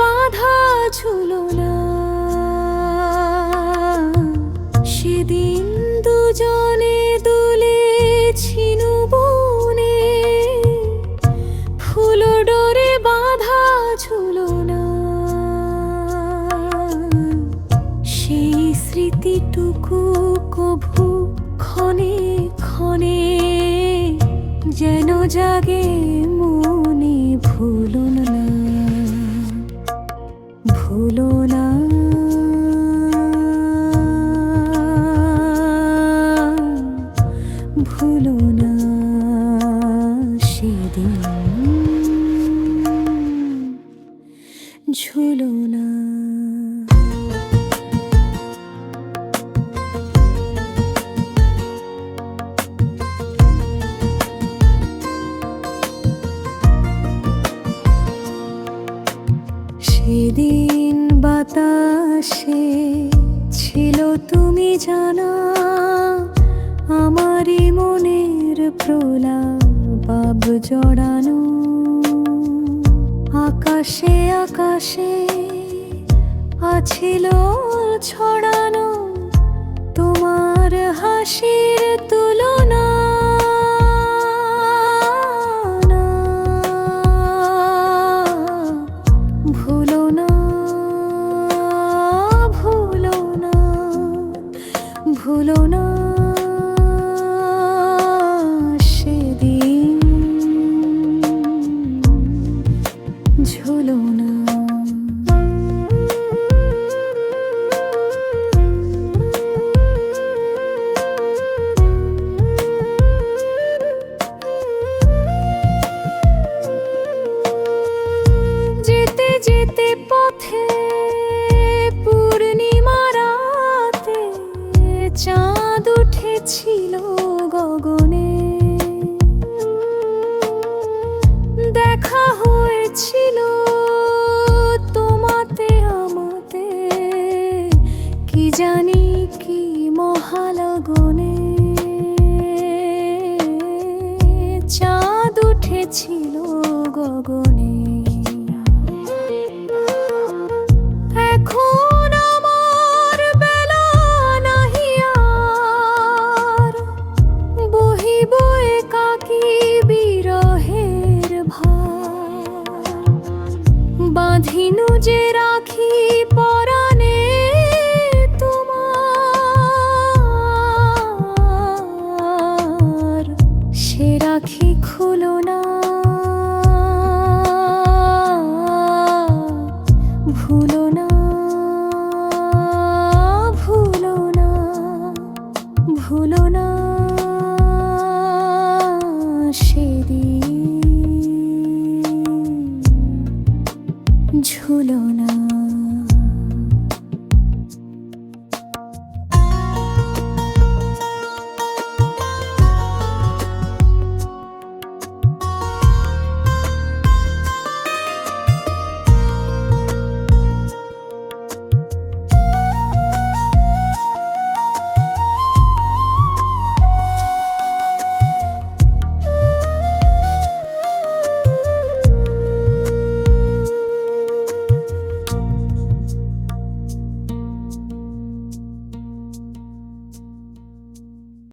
বাধা ঝুলো না। সেদিন দুজনে দুলে ছিনু বনে ফুল ডরে বাধা ঝুলো না। সেই স্মৃতিটুকু কভু ক্ষণে ক্ষণে যেন জাগে মনে ভুলন না। সেদিন বাতাসে ছিল তুমি জানা, আমারই মনের প্রলাপ জড়ানো। আকাশে আকাশে আছিল ছড়ানো, তোমার হাসির তুলনা মহালগনে চাঁদ উঠেছিল গগনে। এখন বহিব একাকী বিরহের ভার। বাঁধিনু যে রাখি পরাণে সেদিন ঝুলো না।